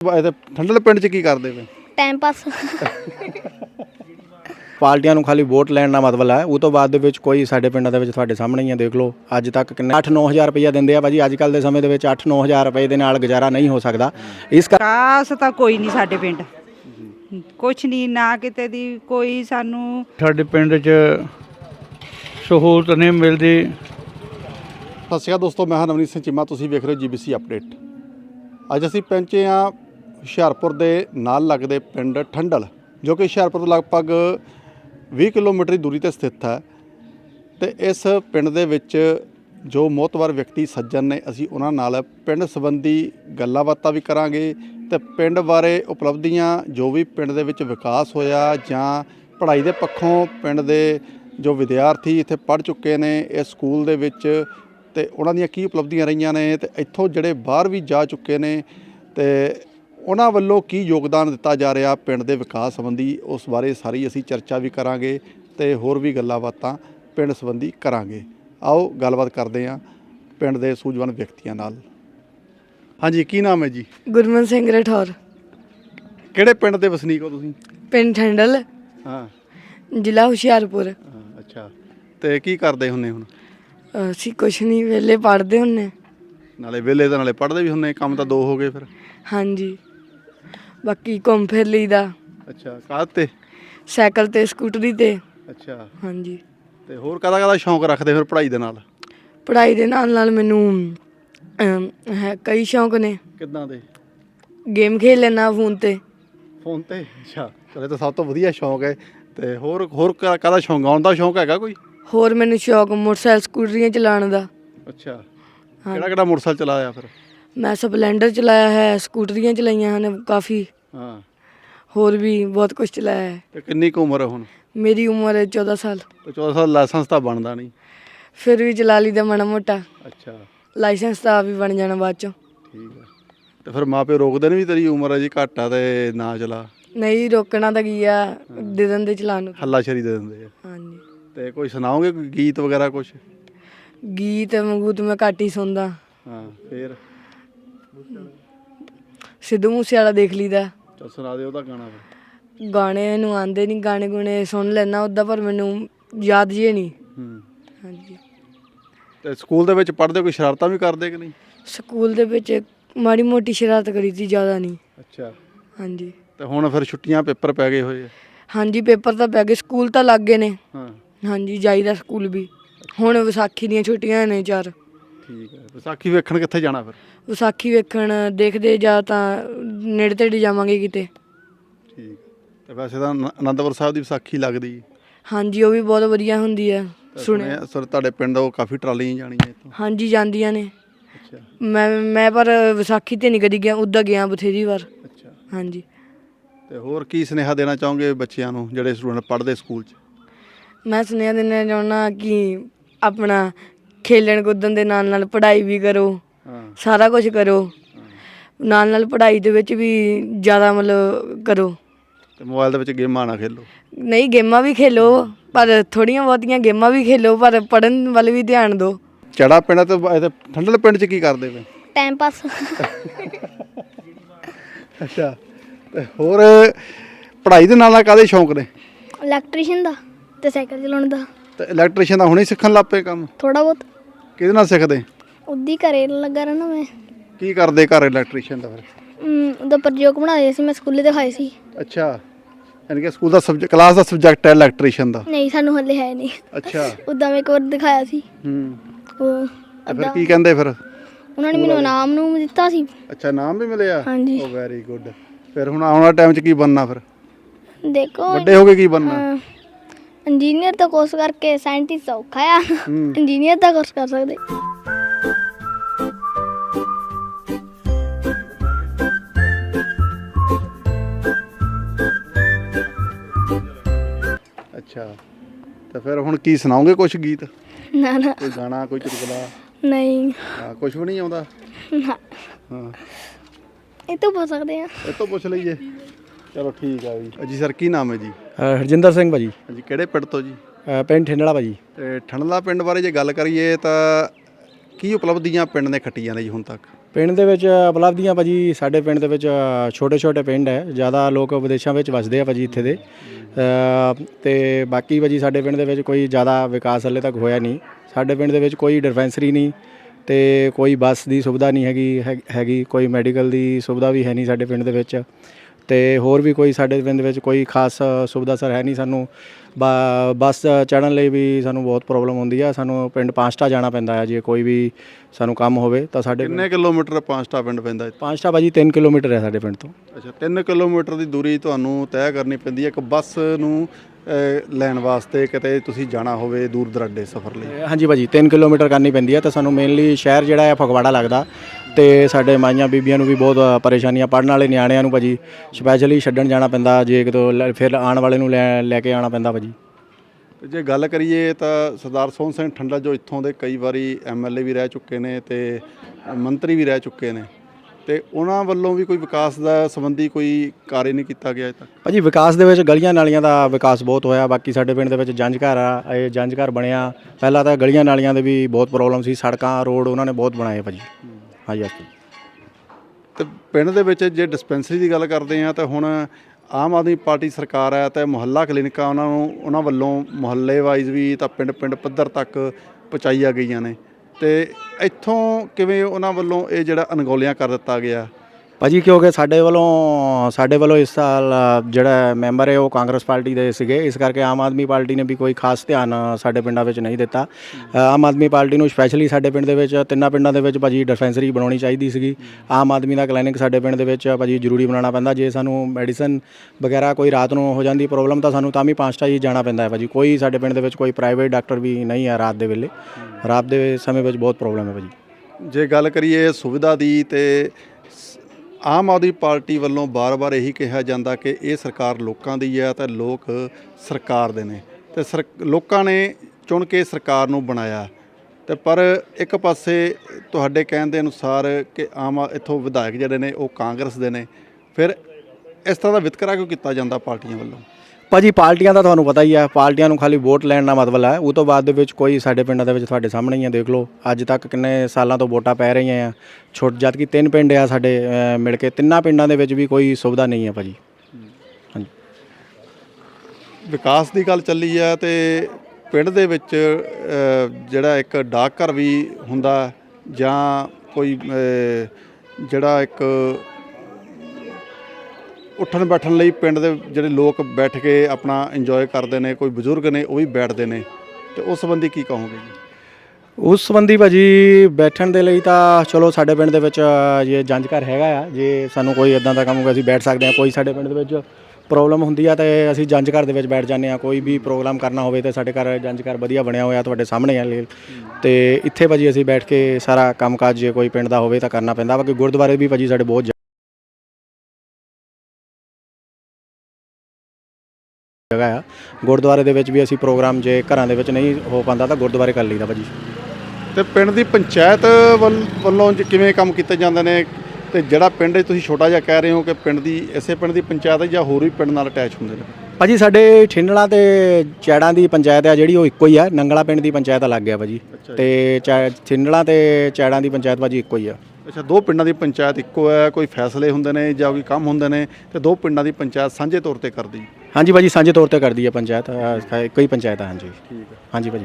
ਇਹਦੇ ਠੰਡਲ ਪਿੰਡ 'ਚ ਕੀ ਕਰਦੇ ਵੇ ਟਾਈਮ ਪਾਸ ਪਾਰਟੀਆਂ ਨੂੰ ਖਾਲੀ ਵੋਟ ਲੈਣ ਦਾ ਮਤਲਬ ਹੈ। ਉਹ ਤੋਂ ਬਾਅਦ ਦੇ ਵਿੱਚ ਕੋਈ ਸਾਡੇ ਪਿੰਡਾਂ ਦੇ ਵਿੱਚ ਤੁਹਾਡੇ ਸਾਹਮਣੇ ਹੀ ਆ ਦੇਖ ਲਓ। ਅੱਜ ਤੱਕ ਕਿੰਨੇ 8-9000 ਰੁਪਈਆ ਦਿੰਦੇ ਆ ਭਾਜੀ। ਅੱਜ ਕੱਲ ਦੇ ਸਮੇਂ ਦੇ ਵਿੱਚ 8-9000 ਰੁਪਏ ਦੇ ਨਾਲ ਗੁਜ਼ਾਰਾ ਨਹੀਂ ਹੋ ਸਕਦਾ। ਇਸ ਕਾਸ ਤਾਂ ਕੋਈ ਨਹੀਂ ਸਾਡੇ ਪਿੰਡ। ਕੁਛ ਨਹੀਂ ਨਾ ਕਿਤੇ ਦੀ ਕੋਈ ਸਾਨੂੰ ਸਾਡੇ ਪਿੰਡ 'ਚ ਸਹੂਲਤ ਨਹੀਂ ਮਿਲਦੀ। ਸਤਿ ਸ਼੍ਰੀ ਅਕਾਲ ਦੋਸਤੋ ਮੈਂ ਹਾਂ ਨਵਨੀਤ ਸਿੰਘ ਚੀਮਾ। ਤੁਸੀਂ ਵੇਖ ਰਹੇ ਹੋ ਜੀਬੀਸੀ ਅਪਡੇਟ ਅੱਜ ਅਸੀਂ ਪਹੁੰਚੇ ਹਾਂ ਹੁਸ਼ਿਆਰਪੁਰ ਦੇ ਨਾਲ ਲੱਗਦੇ ਪਿੰਡ ਠੰਡਲ, ਜੋ ਕਿ ਹੁਸ਼ਿਆਰਪੁਰ ਤੋਂ ਲਗਭਗ 20 ਕਿਲੋਮੀਟਰ ਦੀ ਦੂਰੀ ਤੇ ਸਥਿਤ ਹੈ। ਤੇ ਇਸ ਪਿੰਡ ਦੇ ਵਿੱਚ ਜੋ ਮੋਤਵਰ ਵਿਅਕਤੀ ਸੱਜਣ ਨੇ, ਅਸੀਂ ਉਹਨਾਂ ਨਾਲ ਪਿੰਡ ਸੰਬੰਧੀ ਗੱਲਾਂ ਬਾਤਾਂ ਵੀ ਕਰਾਂਗੇ ਤੇ ਪਿੰਡ ਬਾਰੇ ਉਪਲਬਧੀਆਂ, ਜੋ ਵੀ ਪਿੰਡ ਦੇ ਵਿੱਚ ਵਿਕਾਸ ਹੋਇਆ ਜਾਂ ਪੜ੍ਹਾਈ ਦੇ ਪੱਖੋਂ ਪਿੰਡ ਦੇ ਜੋ ਵਿਦਿਆਰਥੀ ਇੱਥੇ ਪੜ੍ਹ ਚੁੱਕੇ ਨੇ, ਇਸ ਸਕੂਲ ਦੇ ਵਿੱਚ, ਤੇ ਉਹਨਾਂ ਦੀਆਂ ਕੀ ਉਪਲਬਧੀਆਂ ਰਹੀਆਂ ਨੇ, ਤੇ ਇੱਥੋਂ ਜਿਹੜੇ ਬਾਹਰ ਵੀ ਜਾ ਚੁੱਕੇ ਨੇ, ਤੇ ਉਹਨਾਂ ਵੱਲੋਂ ਕੀ ਯੋਗਦਾਨ ਦਿੱਤਾ ਜਾ ਰਿਹਾ ਪਿੰਡ ਦੇ ਵਿਕਾਸ ਸੰਬੰਧੀ? ਉਸ ਬਾਰੇ ਸਾਰੀ ਅਸੀਂ ਚਰਚਾ ਵੀ ਕਰਾਂਗੇ ਤੇ ਹੋਰ ਵੀ ਗੱਲਾਂ ਬਾਤਾਂ ਪਿੰਡ ਸੰਬੰਧੀ ਕਰਾਂਗੇ। ਆਓ ਗੱਲਬਾਤ ਕਰਦੇ ਹਾਂ ਪਿੰਡ ਦੇ ਸੂਝਵਾਨ ਵਿਅਕਤੀਆਂ ਨਾਲ। ਹਾਂਜੀ ਕੀ ਨਾਮ ਹੈ ਜੀ? ਗੁਰਮਨ ਸਿੰਘ ਰਠੌਰ। ਕਿਹੜੇ ਪਿੰਡ ਦੇ ਵਸਨੀਕ ਹੋ ਤੁਸੀਂ? ਪਿੰਡ ਠੰਡਲ। ਹਾਂ। ਜ਼ਿਲ੍ਹਾ ਹੁਸ਼ਿਆਰਪੁਰ। ਹਾਂ, ਅੱਛਾ। ਤੇ ਕੀ ਕਰਦੇ ਹੁੰਨੇ ਹੁਣ? ਅਸੀਂ ਕੁਛ ਨਹੀਂ ਵੇਲੇ ਪੜਦੇ ਹੁੰਨੇ। ਨਾਲੇ ਵਿਹਲੇ ਤਾਂ ਨਾਲੇ ਪੜ੍ਹਦੇ ਵੀ ਹੁੰਨੇ ਕੰਮ ਤਾਂ ਦੋ ਹੋ ਗਏ ਫਿਰ। ਹਾਂਜੀ। ਬਾਕੀ ਘੁੰਮ ਫਿਰ ਲਈਦਾ। ਅੱਛਾ ਕਾਹ ਤੇ? ਸਾਈਕਲ ਤੇ ਸਕੂਟਰੀ ਤੇ। ਅੱਛਾ। ਹਾਂਜੀ। ਤੇ ਹੋਰ ਕਾਹਦਾ ਕਾਹਦਾ ਸ਼ੌਂਕ ਰੱਖਦੇ ਫਿਰ ਪੜ੍ਹਾਈ ਦੇ ਨਾਲ? ਪੜ੍ਹਾਈ ਦੇ ਨਾਲ ਨਾਲ ਮੈਨੂੰ ਅਮ, ਹੈ ਕਈ ਸ਼ੌਂਕ ਨੇ। ਕਿੱਦਾਂ ਦੇ? ਗੇਮ ਖੇਡ ਲੈਣਾ ਫੋਨ ਤੇ। ਫੋਨ ਤੇ? ਅੱਛਾ ਚਲੇ ਤਾਂ ਸਭ ਤੋਂ ਵਧੀਆ ਸ਼ੌਂਕ ਹੈ। ਤੇ ਹੋਰ ਹੋਰ ਕਾ- ਕਾਹਦਾ ਸ਼ੌਂਕ ਆਉਣ ਦਾ ਸ਼ੌਂਕ ਹੈਗਾ ਕੋਈ? ਹੋਰ ਮੈਨੂੰ ਸ਼ੌਕ ਮੋਟਰਸਾਈਕਲ ਸਕੂਟਰੀਆਂ ਚਲਾਉਣ ਦਾ। ਅੱਛਾ। ਕਿਹੜਾ ਕਿਹੜਾ ਮੋਟਰਸਾਈਕਲ ਚਲਾਇਆ ਫਿਰ? ਮੈਂ ਸਪਲੈਂਡਰ ਚਲਾਇਆ ਹੈ ਸਕੂਟਰੀਆਂ ਚਲਾਈਆਂ ਹਨ ਕਾਫੀ। ਹਾਂ। ਹੋਰ ਵੀ ਬਹੁਤ ਕੁਝ ਚਲਾਇਆ ਹੈ। ਤੇ ਕਿੰਨੀ ਕੁ ਉਮਰ ਹੈ ਹੁਣ? ਮੇਰੀ ਉਮਰ ਹੈ 14 ਸਾਲ। ਤੇ 14 ਸਾਲ ਲਾਇਸੈਂਸ ਤਾਂ ਬਣਦਾ ਨਹੀਂ। ਫਿਰ ਵੀ ਚਲਾ ਲਈਦਾ ਮਾੜਾ ਮੋਟਾ। ਅੱਛਾ। ਲਾਇਸੈਂਸ ਤਾਂ ਆਪ ਹੀ ਬਣ ਜਾਣਾ ਬਾਅਦ ਚੋਂ। ਠੀਕ ਹੈ ਤੇ ਫਿਰ ਮਾਪੇ ਰੋਕਦੇ ਨੇ ਵੀ ਤੇਰੀ ਉਮਰ ਹੈ ਜੀ ਘੱਟ ਆ ਤੇ ਨਾ ਚਲਾ। ਨਹੀਂ ਰੋਕਣਾ ਤਾਂ ਕੀ ਆ? ਦੇ ਦਿੰਦੇ ਚਲਾਉਣ ਨੂੰ। ਹੱਲਾ ਸ਼ਰੀ ਦੇ ਦਿੰਦੇ ਆ। ਹਾਂਜੀ। ਤੇ ਕੋਈ ਸੁਣਾਓਗੇ ਕੋਈ ਗੀਤ ਵਗੈਰਾ ਕੁਝ ਗੀਤ ਮਗੂਤ ਮੈਂ ਘੱਟ ਹੀ ਸੁਣਦਾ। ਹਾਂ ਫੇਰ? ਸਿੱਧੂ ਮੂਸੇ ਵਾਲਾ ਦੇਖ ਲਈਦਾ। ਚੱਲ ਸੁਣਾ ਦੇ ਉਹਦਾ ਗਾਣਾ ਫਿਰ। ਗਾਣੇ ਨੂੰ ਆਂਦੇ ਨਹੀਂ ਗਾਣੇ ਗੁਣੇ ਸੁਣ ਲੈਣਾ ਉਦਾਂ ਪਰ ਮੈਨੂੰ ਯਾਦ ਜੇ ਨਹੀਂ ਹੂੰ। ਹਾਂਜੀ। ਤੇ ਸਕੂਲ ਦੇ ਵਿੱਚ ਪੜ੍ਹਦੇ ਕੋਈ ਸ਼ਰਾਰਤਾਂ ਵੀ ਕਰਦੇ ਕਿ ਨਹੀਂ? ਸਕੂਲ ਦੇ ਵਿੱਚ ਮਾੜੀ ਮੋਟੀ ਸ਼ਰਾਰਤ ਕਰੀ ਸੀ ਜ਼ਿਆਦਾ ਨਹੀਂ ਅੱਛਾ। ਹਾਂਜੀ। ਤੇ ਹੁਣ ਫਿਰ ਛੁੱਟੀਆਂ ਪੇਪਰ ਪੈ ਗਏ ਹੋਏ ਆ? ਹਾਂਜੀ ਪੇਪਰ ਤਾਂ ਪੈ ਗਏ ਸਕੂਲ ਤਾਂ ਲੱਗ ਗਏ ਨੇ। ਹਾਂ। ਹਾਂਜੀ ਜਾਈਦਾ ਸਕੂਲ ਵੀ। ਹੁਣ ਵਿਸਾਖੀ ਦੀਆਂ ਛੁੱਟੀਆਂ ਨੇ ਚਾਰ। ਠੀਕ ਹੈ। ਵਿਸਾਖੀ ਵੇਖਣ ਕਿੱਥੇ ਜਾਣਾ ਫਿਰ? ਵਿਸਾਖੀ ਵੇਖਣ ਦੇਖਦੇ ਜਾਂ ਤਾਂ ਨੇੜੇ ਤੇੜੇ ਜਾਵਾਂਗੇ ਕਿਤੇ। ਠੀਕ ਤੇ ਵੈਸੇ ਤਾਂ ਅਨ- ਅਨੰਦਪੁਰ ਸਾਹਿਬ ਦੀ ਵਿਸਾਖੀ ਲੱਗਦੀ। ਹੈ। ਹਾਂਜੀ ਉਹ ਵੀ ਬਹੁਤ ਵਧੀਆ ਹੁੰਦੀ ਹੈ। ਤਾਂ ਸੁਣਿਆ ਸੁਣਿਆ। ਸਰ ਤੁਹਾਡੇ ਪਿੰਡ ਉਹ ਕਾਫੀ ਟਰਾਲੀਆਂ ਜਾਣੀਆਂ ਇੱਥੋਂ? ਹਾਂਜੀ ਜਾਂਦੀਆਂ ਨੇ। ਅੱਛਾ। ਮੈਂ ਮੈਂ ਪਰ ਵਿਸਾਖੀ ਤੇ ਨਹੀਂ ਕਦੀ ਗਿਆ ਉੱਦਾਂ ਗਿਆ ਬਥੇਰੀ ਵਾਰ। ਅੱਛਾ। ਹਾਂਜੀ। ਤੇ ਹੋਰ ਕੀ ਸੁਨੇਹਾ ਦੇਣਾ ਚਾਹੋਗੇ ਬੱਚਿਆਂ ਨੂੰ ਜਿਹੜੇ ਸਟੂਡੈਂਟ ਪੜ੍ਹਦੇ ਸਕੂਲ 'ਚ? ਮੈਂ ਸੁਣਿਆ ਦੇਣਾ ਚਾਹੁੰਦਾ ਕਿ ਆਪਣਾ ਖੇਲਣ ਕੁੱਦਣ ਦੇ ਨਾਲ ਨਾਲ ਪੜ੍ਹਾਈ ਵੀ ਕਰੋ ਹਾਂ। ਸਾਰਾ ਕੁਝ ਕਰੋ। ਨਾਲ ਨਾਲ ਪੜ੍ਹਾਈ ਦੇ ਵਿੱਚ ਵੀ ਜ਼ਿਆਦਾ ਮਤਲਬ ਕਰੋ। ਤੇ ਮੋਬਾਈਲ ਦੇ ਵਿੱਚ ਗੇਮਾਂ ਨਾ ਖੇਲੋ। ਨਹੀਂ ਗੇਮਾਂ ਵੀ ਖੇਲੋ ਪਰ ਥੋੜੀਆਂ ਬਹੁਤੀਆਂ ਗੇਮਾਂ ਵੀ ਖੇਲੋ ਪਰ ਪੜ੍ਹਨ ਵੱਲ ਵੀ ਧਿਆਨ ਦਿਓ। ਚੜਾ ਪਿੰਡ ਤੇ ਬ- ਠੰਡਲ ਪਿੰਡ 'ਚ ਕੀ ਕਰਦੇ ਵੇ ਟਾਈਮ ਪਾਸ ਅੱਛਾ ਤੇ ਹੋਰ ਪੜ੍ਹਾਈ ਦੇ ਨਾਲ ਨਾਲ ਕਾਹਦੇ ਸ਼ੌਂਕ ਨੇ? ਇਲੈਕਟ੍ਰੀਸ਼ੀਅਨ ਦਾ ਤੇ ਸਾਈਕਲ ਚਲਾਉਣ ਦਾ। ਤੇ ਇਲੈਕਟ੍ਰੀਸ਼ੀਅਨ ਦਾ ਹੁਣੇ ਸਿੱਖਣ ਲੱਗ ਪਏ ਕੰਮ? ਥੋੜਾ ਬਹੁਤ। ਕਿਹਦੇ ਨਾਲ ਸਿੱਖਦੇ? ਉਦੀ ਘਰੇ ਲੱਗਾ ਰਹਿਣਾ ਮੈਂ। ਕੀ ਕਰਦੇ ਘਰ ਇਲੈਕਟ੍ਰੀਸ਼ੀਅਨ ਦਾ ਫਿਰ? ਅਮ, ਉਹਦਾ ਪ੍ਰਯੋਗ ਬਣਾਏ ਸੀ ਮੈਂ ਸਕੂਲੇ ਦਿਖਾਏ ਸੀ। ਅੱਛਾ ਯਾਨੀ ਕਿ ਸਕੂਲ ਦਾ ਸਬਜੈਕਟ ਕਲਾਸ ਦਾ ਸਬਜੈਕਟ ਹੈ ਇਲੈਕਟ੍ਰੀਸ਼ੀਅਨ ਦਾ। ਨਹੀਂ ਸਾਨੂੰ ਹੱਲੇ ਹੈ ਨਹੀਂ। ਅੱਛਾ। ਉਦਾਂ ਮੈਂ ਇੱਕ ਵਾਰ ਦਿਖਾਇਆ ਸੀ। ਹੂੰ ਉਹ ਤੇ ਫਿਰ ਅੱਧਾ ਕੀ ਕਹਿੰਦੇ ਫਿਰ? ਉਹਨਾਂ ਨੇ ਮੈਨੂੰ ਇਨਾਮ ਨੂੰ ਦਿੱਤਾ ਸੀ। ਅੱਛਾ ਨਾਮ ਵੀ ਮਿਲਿਆ? ਹਾਂਜੀ। ਉਹ ਵੈਰੀ ਗੁੱਡ ਫਿਰ ਹੁਣ ਆਉਣ ਵਾਲੇ ਟਾਈਮ 'ਚ ਕੀ ਬਣਨਾ ਫਿਰ? ਦੇਖੋ। ਵੱਡੇ ਹੋ ਕੇ ਕੀ ਬਣਨਾ? ਇੰਜੀਨੀਅਰ ਦਾ ਕੋਰਸ ਕਰਕੇ ਸਾਇੰਟਿਸਟ ਔਖਾ ਆ। ਹੂੰ। ਇੰਜੀਨੀਅਰ ਦਾ ਕੋਰਸ ਕਰ ਸਕਦੇ। ਅੱਛਾ। ਤੇ ਫਿਰ ਹੁਣ ਕੀ ਸੁਣਾਓਗੇ ਕੁਝ ਗੀਤ? ਨਾ ਨਾ। ਕੋਈ ਗਾਣਾ ਕੋਈ ਚੁਟਕਲਾ? ਨਹੀਂ। ਹਾਂ ਕੁਝ ਵੀ ਨਹੀਂ ਆਉਂਦਾ? ਨਾ। ਹਾਂ। ਇਹ ਤਾਂ ਪੁੱਛ ਸਕਦੇ ਆ। ਇਹ ਤੋਂ ਪੁੱਛ ਲਈਏ। ਚਲੋ ਠੀਕ ਆ ਜੀ। ਜੀ ਸਰ ਕੀ ਨਾਮ ਹੈ ਜੀ? ਅ, ਹਰਜਿੰਦਰ ਸਿੰਘ ਭਾਜੀ। ਹਾਂਜੀ ਕਿਹੜੇ ਪਿੰਡ ਤੋਂ ਜੀ? ਅ, ਪਿੰਡ ਠਿੰਡਲਾ ਭਾਜੀ। ਤੇ ਠੰਡਲਾ ਪਿੰਡ ਬਾਰੇ ਜੇ ਗੱਲ ਕਰੀਏ ਤਾਂ ਕੀ ਉਪਲਬਧੀਆਂ ਪਿੰਡ ਨੇ ਖੱਟੀਆਂ ਨੇ ਜੀ ਹੁਣ ਤੱਕ? ਪਿੰਡ ਦੇ ਵਿੱਚ ਉਪਲਬਧੀਆਂ ਭਾਜੀ ਸਾਡੇ ਪਿੰਡ ਦੇ ਵਿੱਚ ਛੋਟੇ ਛੋਟੇ ਪਿੰਡ ਹੈ। ਜ਼ਿਆਦਾ ਲੋਕ ਵਿਦੇਸ਼ਾਂ ਵਿੱਚ ਵਸਦੇ ਆ ਭਾਜੀ ਇੱਥੇ ਦੇ। ਅ, ਤੇ ਬਾਕੀ ਭਾਜੀ ਸਾਡੇ ਪਿੰਡ ਦੇ ਵਿੱਚ ਕੋਈ ਜ਼ਿਆਦਾ ਵਿਕਾਸ ਹਲੇ ਤੱਕ ਹੋਇਆ ਨਹੀਂ। ਸਾਡੇ ਪਿੰਡ ਦੇ ਵਿੱਚ ਕੋਈ ਡਿਸਪੈਂਸਰੀ ਨਹੀਂ ਤੇ ਕੋਈ ਬੱਸ ਦੀ ਸੁਵਿਧਾ ਨਹੀਂ ਹੈਗੀ ਹੈ- ਹੈਗੀ ਕੋਈ ਮੈਡੀਕਲ ਦੀ ਸੁਵਿਧਾ ਵੀ ਹੈ ਨਹੀਂ ਸਾਡੇ ਪਿੰਡ ਦੇ ਵਿੱਚ। ਤੇ ਹੋਰ ਵੀ ਕੋਈ ਸਾਡੇ ਪਿੰਡ ਵਿੱਚ ਕੋਈ ਖਾਸ ਸੁਵਿਧਾ ਸਰ ਹੈ ਨਹੀਂ ਸਾਨੂੰ। ਬਾ- ਬੱਸ ਚੜਨ ਲਈ ਵੀ ਸਾਨੂੰ ਬਹੁਤ ਪ੍ਰੋਬਲਮ ਹੁੰਦੀ ਆ। ਸਾਨੂੰ ਪਿੰਡ ਪਾਂਚਟਾ ਜਾਣਾ ਪੈਂਦਾ ਹੈ ਜੇ ਕੋਈ ਵੀ ਸਾਨੂੰ ਕੰਮ ਹੋਵੇ ਤਾਂ ਸਾਡੇ ਕਿੰਨੇ ਕਿਲੋਮੀਟਰ ਪਾਂਚਟਾ ਪਿੰਡ ਪੈਂਦਾ ਇੱਥੇ? ਪਾਂਚਟਾ ਭਾਜੀ 3 ਕਿਲੋਮੀਟਰ ਹੈ ਸਾਡੇ ਪਿੰਡ ਤੋਂ। ਅੱਛਾ 3 ਕਿਲੋਮੀਟਰ ਦੀ ਦੂਰੀ ਤੁਹਾਨੂੰ ਤੈਅ ਕਰਨੀ ਪੈਂਦੀ ਹੈ ਇੱਕ ਬੱਸ ਨੂੰ ਲੈਣ ਵਾਸਤੇ ਕਿਤੇ ਤੁਸੀਂ ਜਾਣਾ ਹੋਵੇ ਦੂਰ ਦਰਾਡੇ ਸਫ਼ਰ ਲਈ? ਹਾਂਜੀ ਭਾਜੀ 3 ਕਿਲੋਮੀਟਰ ਕਰਨੀ ਪੈਂਦੀ ਹੈ ਤਾਂ ਸਾਨੂੰ ਮੇਨਲੀ ਸ਼ਹਿਰ ਜਿਹੜਾ ਹੈ ਫਗਵਾੜਾ ਲੱਗਦਾ ਤੇ ਸਾਡੇ ਮਾਈਆਂ ਬੀਬੀਆਂ ਨੂੰ ਵੀ ਬਹੁਤ ਪਰੇਸ਼ਾਨੀਆਂ ਪੜਨ ਵਾਲੇ ਨਿਆਣਿਆਂ ਨੂੰ ਭਾਜੀ ਸਪੈਸ਼ਲੀ ਛੱਡਣ ਜਾਣਾ ਪੈਂਦਾ ਜੇ ਕਿਤੋਂ ਫਿਰ ਆਉਣ ਵਾਲੇ ਨੂੰ ਲੈ ਕੇ ਆਉਣਾ ਪੈਂਦਾ ਭਾਜੀ। ਜੇ ਗੱਲ ਕਰੀਏ ਤਾਂ ਸਰਦਾਰ ਸੋਹਣ ਸਿੰਘ ਠੰਡਾ ਜੋ ਇੱਥੋਂ ਦੇ ਕਈ ਵਾਰੀ ਐਮਐਲਏ ਵੀ ਰਹਿ ਚੁੱਕੇ ਨੇ ਤੇ ਮੰਤਰੀ ਵੀ ਰਹਿ ਚੁੱਕੇ ਨੇ ਤੇ ਉਹਨਾਂ ਵੱਲੋਂ ਵੀ ਕੋਈ ਵਿਕਾਸ ਦਾ ਸੰਬੰਧੀ ਕੋਈ ਕਾਰਜ ਨਹੀਂ ਕੀਤਾ ਗਿਆ ਅਜੇ ਤੱਕ? ਭਾਜੀ ਵਿਕਾਸ ਦੇ ਵਿੱਚ ਗਲੀਆਂ ਨਾਲੀਆਂ ਦਾ ਵਿਕਾਸ ਬਹੁਤ ਹੋਇਆ ਬਾਕੀ ਸਾਡੇ ਪਿੰਡ ਦੇ ਵਿੱਚ ਜੰਝ ਘਰ ਆ ਇਹ ਜੰਝ ਘਰ ਬਣਿਆ। ਪਹਿਲਾਂ ਤਾਂ ਗਲੀਆਂ ਨਾਲੀਆਂ ਦੇ ਵੀ ਬਹੁਤ ਪ੍ਰੋਬਲਮ ਸੀ ਸੜਕਾਂ ਰੋਡ ਉਹਨਾਂ ਨੇ ਬਹੁਤ ਬਣਾਏ ਭਾਜੀ। ਹਾਂਜੀ ਹਾਂਜੀ। ਤੇ ਪਿੰਡ ਦੇ ਵਿੱਚ ਜੇ ਡਿਸਪੈਂਸਰੀ ਦੀ ਗੱਲ ਕਰਦੇ ਆ ਤਾਂ ਹੁਣ ਆਮ ਆਦਮੀ ਪਾਰਟੀ ਸਰਕਾਰ ਹੈ ਤੇ ਮੁਹੱਲਾ ਕਲੀਨਿਕਾਂ ਉਹਨਾਂ ਨੂੰ ਉਹਨਾਂ ਵੱਲੋਂ ਮੁਹੱਲੇ ਵਾਈਜ਼ ਵੀ ਤਾਂ ਪਿੰਡ ਪਿੰਡ ਪੱਧਰ ਤੱਕ ਪਹੁੰਚਾਈਆਂ ਗਈਆਂ ਨੇ। ਤੇ ਇੱਥੋਂ ਕਿਵੇਂ ਉਹਨਾਂ ਵੱਲੋਂ ਇਹ ਜਿਹੜਾ ਅਣਗੌਲਿਆਂ ਕਰ ਦਿੱਤਾ ਗਿਆ? ਭਾਜੀ, ਕਿਉਂਕਿ ਸਾਡੇ ਵੱਲੋਂ ਸਾਡੇ ਵੱਲੋਂ ਇਸ ਸਾਲ, ਜਿਹੜਾ ਮੈਂਬਰ ਹੈ, ਉਹ ਕਾਂਗਰਸ ਪਾਰਟੀ ਦੇ ਸੀਗੇ। ਇਸ ਕਰਕੇ ਆਮ ਆਦਮੀ ਪਾਰਟੀ ਨੇ ਵੀ ਕੋਈ ਖਾਸ ਧਿਆਨ ਸਾਡੇ ਪਿੰਡਾਂ ਵਿੱਚ ਨਹੀਂ ਦਿੱਤਾ। ਆਮ ਆਦਮੀ ਪਾਰਟੀ ਨੂੰ ਸਪੈਸ਼ਲੀ ਸਾਡੇ ਪਿੰਡ ਦੇ ਵਿੱਚ, ਤਿੰਨਾਂ ਪਿੰਡਾਂ ਦੇ ਵਿੱਚ ਭਾਜੀ ਡਿਸਪੈਂਸਰੀ ਬਣਾਉਣੀ ਚਾਹੀਦੀ ਸੀਗੀ। ਆਮ ਆਦਮੀ ਦਾ ਕਲੀਨਿਕ ਸਾਡੇ ਪਿੰਡ ਦੇ ਵਿੱਚ ਭਾਜੀ ਜ਼ਰੂਰੀ ਬਣਾਉਣਾ ਪੈਂਦਾ। ਜੇ ਸਾਨੂੰ ਮੈਡੀਸਨ ਵਗੈਰਾ ਕੋਈ ਰਾਤ ਨੂੰ ਹੋ ਜਾਂਦੀ ਪ੍ਰੋਬਲਮ ਤਾਂ ਸਾਨੂੰ ਤਾਂ ਵੀ ਪੰਜਟਾ ਹੀ ਜਾਣਾ ਪੈਂਦਾ ਹੈ ਭਾਜੀ। ਕੋਈ ਸਾਡੇ ਪਿੰਡ ਦੇ ਵਿੱਚ ਕੋਈ ਪ੍ਰਾਈਵੇਟ ਡਾਕਟਰ ਵੀ ਨਹੀਂ ਹੈ ਰਾਤ ਦੇ ਵੇਲੇ। ਰਾਤ ਦੇ ਸਮੇਂ ਵਿੱਚ ਬਹੁਤ ਪ੍ਰੋਬਲਮ ਹੈ ਭਾਜੀ। ਜੇ ਗੱਲ ਕਰੀਏ ਸੁਵਿਧਾ ਦੀ ਤੇ ਆਮ ਆਦਮੀ ਪਾਰਟੀ ਵੱਲੋਂ ਬਾਰ-ਬਾਰ ਇਹੀ ਕਿਹਾ ਜਾਂਦਾ ਕਿ ਇਹ ਸਰਕਾਰ ਲੋਕਾਂ ਦੀ ਹੈ ਤੇ ਲੋਕ ਸਰਕਾਰ ਦੇ ਨੇ। ਤੇ ਸਰ, ਲੋਕਾਂ ਨੇ ਚੁਣ ਕੇ ਸਰਕਾਰ ਨੂੰ ਬਣਾਇਆ। ਤੇ ਪਰ ਇੱਕ ਪਾਸੇ ਤੁਹਾਡੇ ਕਹਿਣ ਦੇ ਅਨੁਸਾਰ ਕਿ ਆਮ ਆ- ਇੱਥੋਂ ਵਿਧਾਇਕ ਜਿਹੜੇ ਨੇ ਉਹ ਕਾਂਗਰਸ ਦੇ ਨੇ। ਫਿਰ ਇਸ ਤਰ੍ਹਾਂ ਦਾ ਵਿਤਕਰਾ ਕਿਉਂ ਕੀਤਾ ਜਾਂਦਾ ਪਾਰਟੀਆਂ ਵੱਲੋਂ? ਭਾਜੀ ਪਾਰਟੀਆਂ ਦਾ ਤੁਹਾਨੂੰ ਪਤਾ ਹੀ ਆ ਪਾਰਟੀਆਂ ਨੂੰ ਖਾਲੀ ਵੋਟ ਲੈਣ ਦਾ ਮਤਲਬ ਹੈ ਉਹ ਤੋਂ ਬਾਅਦ ਦੇ ਵਿੱਚ ਕੋਈ ਸਾਡੇ ਪਿੰਡਾਂ ਦੇ ਵਿੱਚ ਤੁਹਾਡੇ ਸਾਹਮਣੇ ਹੀ ਆ ਦੇਖ ਲਓ। ਅੱਜ ਤੱਕ ਕਿੰਨੇ ਸਾਲਾਂ ਤੋਂ ਵੋਟਾਂ ਪੈ ਰਹੀਆਂ ਆ। ਛੋਟ ਜਦ ਕਿ ਤਿੰਨ ਪਿੰਡ ਆ ਸਾਡੇ ਅ, ਮਿਲ ਕੇ। ਤਿੰਨਾਂ ਪਿੰਡਾਂ ਦੇ ਵਿੱਚ ਵੀ ਕੋਈ ਸੁਵਿਧਾ ਨਹੀਂ ਹੈ ਭਾਜੀ। ਹਾਂਜੀ। ਵਿਕਾਸ ਦੀ ਗੱਲ ਚੱਲੀ ਹੈ ਤੇ ਪਿੰਡ ਦੇ ਵਿੱਚ ਅ, ਜਿਹੜਾ ਇੱਕ ਡਾਕਘਰ ਵੀ ਹੁੰਦਾ ਜਾਂ ਕੋਈ ਅ, ਜਿਹੜਾ ਇੱਕ ਉੱਠਣ ਬੈਠਣ ਲਈ ਪਿੰਡ ਦੇ ਜਿਹੜੇ ਲੋਕ ਬੈਠ ਕੇ ਆਪਣਾ ਇੰਜੋਏ ਕਰਦੇ ਨੇ ਕੋਈ ਬਜ਼ੁਰਗ ਨੇ ਉਹ ਵੀ ਬੈਠਦੇ ਨੇ। ਤੇ ਉਸ ਸੰਬੰਧੀ ਕੀ ਕਹੋਗੇ ਜੀ? ਉਸ ਸੰਬੰਧੀ ਭਾਜੀ ਬੈਠਣ ਦੇ ਲਈ ਤਾਂ ਚਲੋ ਸਾਡੇ ਪਿੰਡ ਦੇ ਵਿੱਚ ਅ, ਜੇ ਜੰਝ ਘਰ ਹੈਗਾ ਆ ਜੇ ਸਾਨੂੰ ਕੋਈ ਇਦਾਂ ਦਾ ਕੰਮ ਹੋਵੇ ਅਸੀਂ ਬੈਠ ਸਕਦੇ ਹਾਂ। ਕੋਈ ਸਾਡੇ ਪਿੰਡ ਦੇ ਵਿੱਚ ਪ੍ਰੋਬਲਮ ਹੁੰਦੀ ਆ ਤੇ ਅਸੀਂ ਜੰਝ ਘਰ ਦੇ ਵਿੱਚ ਬੈਠ ਜਾਂਦੇ ਆ ਕੋਈ ਵੀ ਪ੍ਰੋਗਰਾਮ ਕਰਨਾ ਹੋਵੇ ਤੇ ਸਾਡੇ ਘਰ ਜੰਝ ਘਰ ਵਧੀਆ ਬਣਿਆ ਹੋਇਆ ਤੁਹਾਡੇ ਸਾਹਮਣੇ ਆ ਲੇ- ਤੇ ਇੱਥੇ ਭਾਜੀ ਅਸੀਂ ਬੈਠ ਕੇ ਸਾਰਾ ਕੰਮਕਾਜ ਜੇ ਕੋਈ ਪਿੰਡ ਦਾ ਹੋਵੇ ਤਾਂ ਕਰਨਾ ਪੈਂਦਾ ਬਾਕੀ ਗੁਰਦੁਆਰੇ ਵੀ ਭਾਜੀ ਸਾਡੇ ਬਹੁਤ ਜਗ੍ਹਾ ਆ। ਗੁਰਦੁਆਰੇ ਦੇ ਵਿੱਚ ਵੀ ਅਸੀਂ ਪ੍ਰੋਗਰਾਮ ਜੇ ਘਰਾਂ ਦੇ ਵਿੱਚ ਨਹੀਂ ਹੋ ਪਾਉਂਦਾ ਤਾਂ ਗੁਰਦੁਆਰੇ ਕਰ ਲਈਦਾ ਭਾਜੀ। ਤੇ ਪਿੰਡ ਦੀ ਪੰਚਾਇਤ ਵੱਲ- ਵੱਲੋਂ ਜ- ਕਿਵੇਂ ਕੰਮ ਕੀਤੇ ਜਾਂਦੇ ਨੇ? ਤੇ ਜਿਹੜਾ ਪਿੰਡ ਹੈ ਤੁਸੀਂ ਛੋਟਾ ਜਿਹਾ ਕਹਿ ਰਹੇ ਹੋ ਕਿ ਪਿੰਡ ਦੀ ਇਸੇ ਪਿੰਡ ਦੀ ਪੰਚਾਇਤ ਹੈ ਜਾਂ ਹੋਰ ਵੀ ਪਿੰਡ ਨਾਲ ਅਟੈਚ ਹੁੰਦੇ ਨੇ? ਭਾਜੀ ਸਾਡੇ ਠਿੰਡਲਾ ਤੇ ਚੈੜਾਂ ਦੀ ਪੰਚਾਇਤ ਆ ਜਿਹੜੀ ਉਹ ਇੱਕੋ ਹੀ ਆ। ਨੰਗਲਾ ਪਿੰਡ ਦੀ ਪੰਚਾਇਤ ਅਲੱਗ ਆ ਭਾਜੀ। ਤੇ ਚੈ- ਠਿੰਡਲਾ ਤੇ ਚੈੜਾਂ ਦੀ ਪੰਚਾਇਤ ਭਾਜੀ ਇੱਕੋ ਹੀ ਆ। ਅੱਛਾ ਦੋ ਪਿੰਡਾਂ ਦੀ ਪੰਚਾਇਤ ਇੱਕੋ ਹੈ ਕੋਈ ਫੈਸਲੇ ਹੁੰਦੇ ਨੇ ਜਾਂ ਕੋਈ ਕੰਮ ਹੁੰਦੇ ਨੇ ਤੇ ਦੋ ਪਿੰਡਾਂ ਦੀ ਪੰਚਾਇਤ ਸਾਂਝੇ ਤੌਰ ਤੇ ਕਰਦੀ। ਹਾਂਜੀ ਭਾਜੀ ਸਾਂਝੇ ਤੌਰ ਤੇ ਕਰਦੀ ਆ ਪੰਚਾਇਤ ਅ, ਇੱਕੋ ਹੀ ਪੰਚਾਇਤ ਆ ਹਾਂਜੀ। ਠੀਕ ਹੈ ਹਾਂਜੀ ਭਾਜੀ।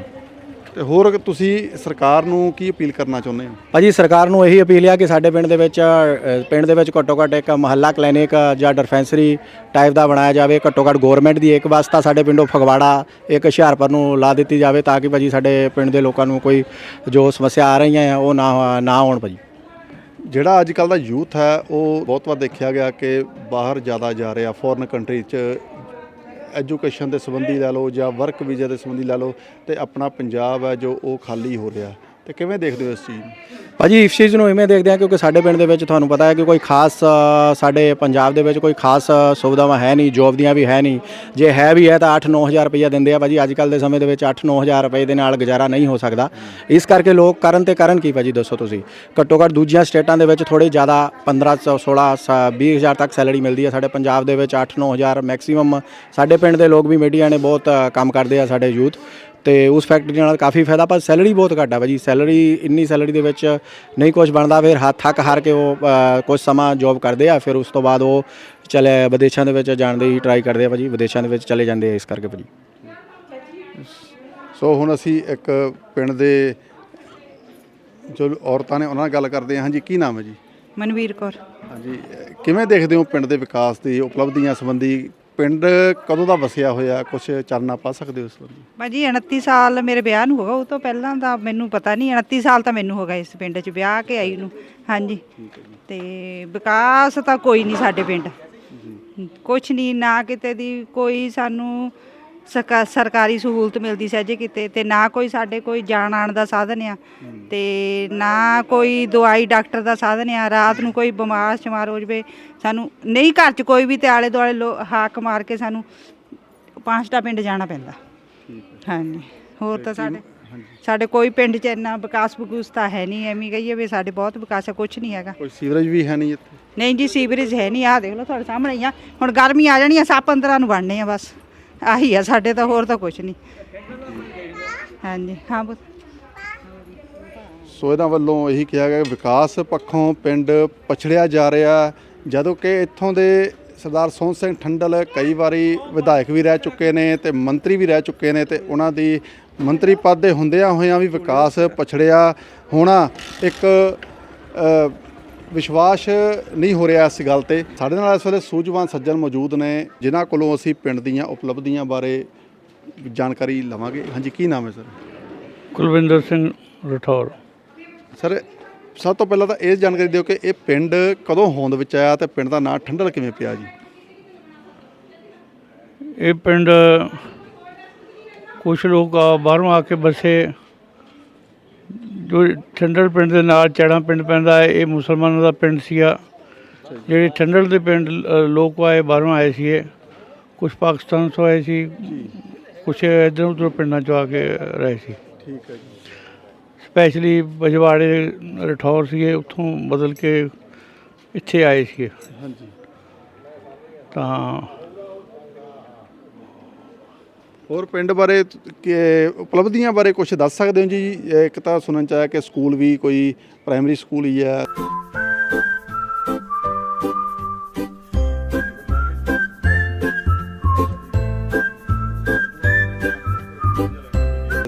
ਤੇ ਹੋਰ ਤੁਸੀਂ ਸਰਕਾਰ ਨੂੰ ਕੀ ਅਪੀਲ ਕਰਨਾ ਚਾਹੁੰਦੇ ਹੋ? ਭਾਜੀ ਸਰਕਾਰ ਨੂੰ ਇਹੀ ਅਪੀਲ ਆ ਕਿ ਸਾਡੇ ਪਿੰਡ ਦੇ ਵਿੱਚ ਅ, ਪਿੰਡ ਦੇ ਵਿੱਚ ਘੱਟੋ ਘੱਟ ਇੱਕ ਮਹੱਲਾ ਕਲੀਨਿਕ ਜਾਂ ਡਿਸਪੈਂਸਰੀ ਟਾਈਪ ਦਾ ਬਣਾਇਆ ਜਾਵੇ ਘੱਟੋ ਘੱਟ ਗਵਰਨਮੈਂਟ ਦੀ ਇੱਕ ਵਾਸਤਾ ਸਾਡੇ ਪਿੰਡੋਂ ਫਗਵਾੜਾ ਇੱਕ ਹੁਸ਼ਿਆਰਪੁਰ ਨੂੰ ਲਾ ਦਿੱਤੀ ਜਾਵੇ ਤਾਂ ਕਿ ਭਾਜੀ ਸਾਡੇ ਪਿੰਡ ਦੇ ਲੋਕਾਂ ਨੂੰ ਕੋਈ ਜੋ ਸਮੱਸਿਆ ਆ ਰਹੀਆਂ ਆ ਉਹ ਨਾ ਨਾ ਆਉਣ ਭਾਜੀ। ਜਿਹੜਾ ਅੱਜ ਕੱਲ ਦਾ ਯੂਥ ਹੈ ਉਹ ਬਹੁਤ ਵਾਰ ਦੇਖਿਆ ਗਿਆ ਕਿ ਬਾਹਰ ਜ਼ਿਆਦਾ ਜਾ ਰਿਹਾ ਫੋਰਨ ਕੰਟਰੀ 'ਚ ਐਜੂਕੇਸ਼ਨ ਦੇ ਸੰਬੰਧੀ ਲੈ ਲਓ ਜਾਂ ਵਰਕ ਵੀਜ਼ੇ ਦੇ ਸੰਬੰਧੀ ਲੈ ਲਓ ਤੇ ਆਪਣਾ ਪੰਜਾਬ ਹੈ ਜੋ ਉਹ ਖਾਲੀ ਹੋ ਰਿਹਾ। ਤੇ ਕਿਵੇਂ ਦੇਖਦੇ ਹੋ ਇਸ ਚੀਜ਼ ਨੂੰ? ਭਾਜੀ ਇਸ ਚੀਜ਼ ਨੂੰ ਇਵੇਂ ਦੇਖਦੇ ਆ ਕਿਉਂਕਿ ਸਾਡੇ ਪਿੰਡ ਦੇ ਵਿੱਚ ਤੁਹਾਨੂੰ ਪਤਾ ਹੈ ਕਿ ਕੋਈ ਖਾਸ ਅ, ਸਾਡੇ ਪੰਜਾਬ ਦੇ ਵਿੱਚ ਕੋਈ ਖਾਸ ਅ, ਸੁਵਿਧਾਵਾਂ ਹੈ ਨਹੀਂ ਜੋਬ ਦੀਆਂ ਵੀ ਹੈ ਨਹੀਂ। ਜੇ ਹੈ ਵੀ ਹੈ ਤਾਂ 8-9000 ਰੁਪਈਆ ਦਿੰਦੇ ਆ ਭਾਜੀ। ਅੱਜ ਕੱਲ ਦੇ ਸਮੇਂ ਦੇ ਵਿੱਚ 8-9000 ਰੁਪਏ ਦੇ ਨਾਲ ਗੁਜ਼ਾਰਾ ਨਹੀਂ ਹੋ ਸਕਦਾ। ਇਸ ਕਰਕੇ ਲੋਕ ਕਰਨ ਤੇ ਕਰਨ ਕੀ ਭਾਜੀ ਦੱਸੋ ਤੁਸੀਂ? ਘੱਟੋ ਘੱਟ ਦੂਜੀਆਂ ਸਟੇਟਾਂ ਦੇ ਵਿੱਚ ਥੋੜੀ ਜ਼ਿਆਦਾ 1500 16 20000 ਤੱਕ ਸੈਲਰੀ ਮਿਲਦੀ ਹੈ ਸਾਡੇ ਪੰਜਾਬ ਦੇ ਵਿੱਚ। 8-9000 ਮੈਕਸਿਮਮ ਸਾਡੇ ਪਿੰਡ ਦੇ ਲੋਕ ਵੀ ਮੀਡੀਆ ਨੇ ਬਹੁਤ ਅ, ਕੰਮ ਕਰਦੇ ਆ ਸਾਡੇ ਯੂਥ। ਤੇ ਉਸ ਫੈਕਟਰੀ ਨਾਲ ਕਾਫੀ ਫਾਇਦਾ ਪਰ ਸੈਲਰੀ ਬਹੁਤ ਘੱਟ ਆ ਭਾਜੀ ਸੈਲਰੀ ਇੰਨੀ ਸੈਲਰੀ ਦੇ ਵਿੱਚ ਨਹੀਂ ਕੁਝ ਬਣਦਾ ਫਿਰ ਹੱਥ ਥੱਕ ਹਾਰ ਕੇ ਉਹ ਕੁਝ ਸਮਾਂ ਜੌਬ ਕਰਦੇ ਆ ਫਿਰ ਉਸ ਤੋਂ ਬਾਅਦ ਉਹ ਚਲੇ ਵਿਦੇਸ਼ਾਂ ਦੇ ਵਿੱਚ ਜਾਣ ਦੀ ਟਰਾਈ ਕਰਦੇ ਆ ਭਾਜੀ ਵਿਦੇਸ਼ਾਂ ਦੇ ਵਿੱਚ ਚਲੇ ਜਾਂਦੇ ਆ ਇਸ ਕਰਕੇ ਭਾਜੀ ਸੋ ਹੁਣ ਅਸੀਂ ਇੱਕ ਪਿੰਡ ਦੇ ਜੋ ਔਰਤਾਂ ਨੇ ਉਹਨਾਂ ਨਾਲ ਗੱਲ ਕਰਦੇ ਹਾਂ ਹਾਂਜੀ ਕੀ ਨਾਮ ਹੈ ਜੀ? ਮਨਵੀਰ ਕੌਰ। ਹਾਂਜੀ ਕਿਵੇਂ ਦੇਖਦੇ ਹੋ ਪਿੰਡ ਦੇ ਵਿਕਾਸ ਦੀ ਉਪਲਬਧੀਆਂ ਸੰਬੰਧੀ ਪਿੰਡ ਕਦੋਂ ਦਾ ਵਸਿਆ ਹੋਇਆ? ਕੁਝ ਚਾਨਣਾ ਪਾ ਸਕਦੇ ਹੋ ਇਸ ਸੰਬੰਧੀ ਭਾਜੀ 29 ਸਾਲ ਮੇਰੇ ਵਿਆਹ ਨੂੰ ਹੋਗਾ, ਉਹ ਤੋਂ ਪਹਿਲਾਂ ਦਾ ਮੈਨੂੰ ਪਤਾ ਨਹੀਂ 29 ਸਾਲ ਤਾਂ ਮੈਨੂੰ ਹੋ ਗਏ ਇਸ ਪਿੰਡ 'ਚ, ਵਿਆਹ ਕੇ ਆਈ ਨੂੰ। ਹਾਂਜੀ। ਤੇ ਵਿਕਾਸ ਤਾਂ ਕੋਈ ਨਹੀਂ ਸਾਡੇ ਪਿੰਡ। ਕੁਛ ਨਹੀਂ, ਨਾ ਕਿਤੇ ਦੀ ਕੋਈ ਸਾਨੂੰ ਸਰਕਾ- ਸਰਕਾਰੀ ਸਹੂਲਤ ਮਿਲਦੀ ਸਹਿਜੇ ਕਿਤੇ ਤੇ ਨਾ ਕੋਈ ਸਾਡੇ ਕੋਈ ਜਾਣ ਆਣ ਦਾ ਸਾਧਨ ਆ ਤੇ ਨਾ ਕੋਈ ਦਵਾਈ ਡਾਕਟਰ ਦਾ ਸਾਧਨ ਆ ਰਾਤ ਨੂੰ ਕੋਈ ਬਿਮਾਰ ਸ਼ਮਾਰ ਹੋ ਜਵੇ ਸਾਨੂੰ ਨਹੀਂ ਘਰ 'ਚ ਕੋਈ ਵੀ ਤੇ ਆਲੇ ਦੁਆਲੇ ਲੋ- ਹਾਕ ਮਾਰ ਕੇ ਸਾਨੂੰ ਪਾਂਚਟਾ ਪਿੰਡ ਜਾਣਾ ਪੈਂਦਾ। ਹਾਂਜੀ ਹੋਰ ਤਾਂ ਸਾਡੇ ਸਾਡੇ ਕੋਈ ਪਿੰਡ 'ਚ ਇੰਨਾ ਵਿਕਾਸ ਵਿਕੂਸ ਤਾਂ ਹੈ ਨਹੀਂ ਐਵੇਂ ਕਹੀਏ ਵੀ ਸਾਡੇ ਬਹੁਤ ਵਿਕਾਸ ਹੈ ਕੁਝ ਨਹੀਂ ਹੈਗਾ। ਕੋਈ ਸੀਵਰੇਜ ਵੀ ਹੈ ਨਹੀਂ ਇੱਥੇ? ਨਹੀਂ ਜੀ ਸੀਵਰੇਜ ਹੈ ਨਹੀਂ ਆਹ ਦੇਖ ਲਓ ਤੁਹਾਡੇ ਸਾਹਮਣੇ ਹੀ ਆ ਹੁਣ ਗਰਮੀ ਆ ਜਾਣੀ ਆ ਸੱਪ ਅੰਦਰਾਂ ਨੂੰ ਬਣਨੇ ਆ ਬਸ। ਆਹੀ ਆ, ਸਾਡੇ ਤਾਂ ਹੋਰ ਤਾਂ ਕੁਝ ਨਹੀਂ। ਹਾਂਜੀ, ਹਾਂ ਪੁੱਤ। ਸੋ ਇਹਨਾਂ ਵੱਲੋਂ ਇਹੀ ਕਿਹਾ ਗਿਆ ਕਿ ਵਿਕਾਸ ਪੱਖੋਂ ਪਿੰਡ ਪਛੜਿਆ ਜਾ ਰਿਹਾ ਜਦੋਂ ਕਿ ਇੱਥੋਂ ਦੇ ਸਰਦਾਰ ਸੋਹਣ ਸਿੰਘ ਠੰਡਲ ਕਈ ਵਾਰੀ ਵਿਧਾਇਕ ਵੀ ਰਹਿ ਚੁੱਕੇ ਨੇ ਤੇ ਮੰਤਰੀ ਵੀ ਰਹਿ ਚੁੱਕੇ ਨੇ ਤੇ ਉਹਨਾਂ ਦੀ ਮੰਤਰੀ ਪਦ ਦੇ ਹੁੰਦਿਆਂ ਹੋਇਆਂ ਵੀ ਵਿਕਾਸ ਪਛੜਿਆ ਹੋਣਾ ਇੱਕ ਵਿਸ਼ਵਾਸ ਨਹੀਂ ਹੋ ਰਿਹਾ ਇਸ ਗੱਲ ਤੇ। ਸਾਡੇ ਨਾਲ ਇਸ ਵੇਲੇ ਸੂਝਵਾਨ ਸੱਜਣ ਮੌਜੂਦ ਨੇ ਜਿਨ੍ਹਾਂ ਕੋਲੋਂ ਅਸੀਂ ਪਿੰਡ ਦੀਆਂ ਉਪਲਬਧੀਆਂ ਬਾਰੇ ਜਾਣਕਾਰੀ ਲਵਾਂਗੇ। ਹਾਂਜੀ ਕੀ ਨਾਮ ਹੈ ਸਰ? ਕੁਲਵਿੰਦਰ ਸਿੰਘ ਰਠੌਰ। ਸਰ ਸਭ ਤੋਂ ਪਹਿਲਾਂ ਤਾਂ ਇਹ ਜਾਣਕਾਰੀ ਦਿਓ ਕਿ ਇਹ ਪਿੰਡ ਕਦੋਂ ਹੋਂਦ ਵਿੱਚ ਆਇਆ ਤੇ ਪਿੰਡ ਦਾ ਨਾਂ ਠੰਡਲ ਕਿਵੇਂ ਪਿਆ ਜੀ? ਇਹ ਪਿੰਡ ਕੁਝ ਲੋਕ ਬਾਹਰੋਂ ਆ ਕੇ ਬਸੇ ਜੋ ਠੰਡਲ ਪਿੰਡ ਦੇ ਨਾਲ ਚੜਾ ਪਿੰਡ ਪੈਂਦਾ ਹੈ ਇਹ ਮੁਸਲਮਾਨਾਂ ਦਾ ਪਿੰਡ ਸੀਗਾ। ਜਿਹੜੇ ਠੰਡਲ ਦੇ ਪਿੰਡ ਲੋਕ ਆਏ ਬਾਹਰੋਂ ਆਏ ਸੀਗੇ। ਕੁਝ ਪਾਕਿਸਤਾਨ ਤੋਂ ਆਏ ਸੀ ਕੁਝ ਇੱਧਰ ਉੱਧਰ ਪਿੰਡਾਂ ਚੋਂ ਆ ਕੇ ਰਹੇ ਸੀ। ਠੀਕ ਹੈ ਜੀ। ਸਪੈਸ਼ਲੀ ਬਜਵਾੜੇ ਰਠੌਰ ਸੀਗੇ ਉੱਥੋਂ ਬਦਲ ਕੇ ਇੱਥੇ ਆਏ ਸੀਗੇ। ਹਾਂਜੀ। ਤਾਂ ਹੋਰ ਪਿੰਡ ਬਾਰੇ ਕਿ ਉਪਲਬਧੀਆਂ ਬਾਰੇ ਕੁਝ ਦੱਸ ਸਕਦੇ ਹੋ ਜੀ? ਇੱਕ ਤਾਂ ਸੁਣਨ ਚ ਆਇਆ ਕਿ ਸਕੂਲ ਵੀ ਕੋਈ ਪ੍ਰਾਇਮਰੀ ਸਕੂਲ ਹੀ ਹੈ